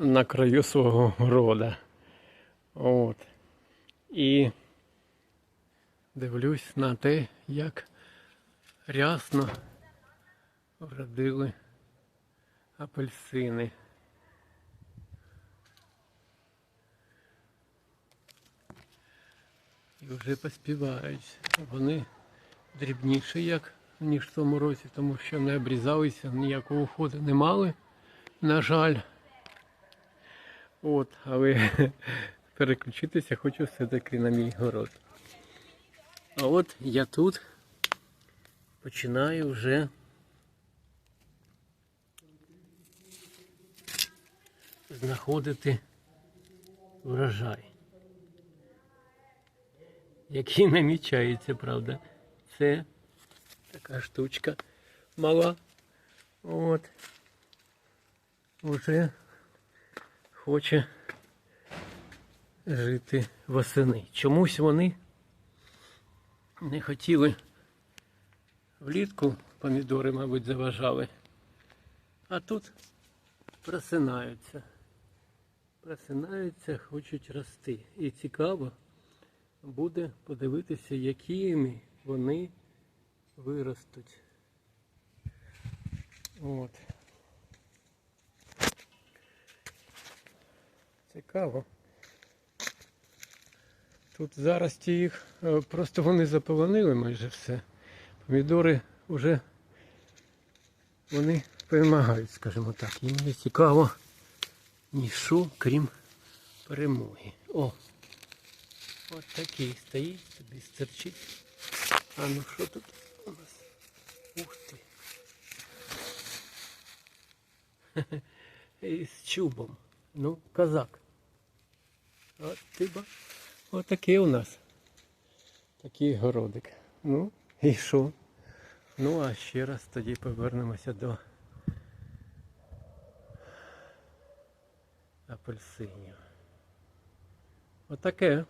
на краю свого города. От. І дивлюсь на те, як рясно вродили апельсини. І вже поспівають. Вони дрібніші, як ніж в тому році, тому що не обрізалися, ніякого уходу не мали, на жаль. От, але переключитися хочу все-таки на мій город. А от я тут починаю вже знаходити врожай. Який намічається, правда. Це така штучка мала. От. Уже хоче жити восени. Чомусь вони не хотіли влітку помідори, мабуть, заважали. А тут просинаються. Просинаються, хочуть рости. І цікаво буде подивитися, якими вони виростуть. От. Цікаво. Тут зарості їх, е, просто вони заполонили майже все. Помідори вже вони перемагають, скажімо так. Їм не цікаво ніщо, крім перемоги. О! От такий стоїть, собі стерчить. А ну що тут у нас? Ух ти. І з чубом. Ну, козак. От ти ба. Отакий у нас. Такий городик. Ну, і що? Ну, а ще раз тоді повернемося до апельсинів. Отаке.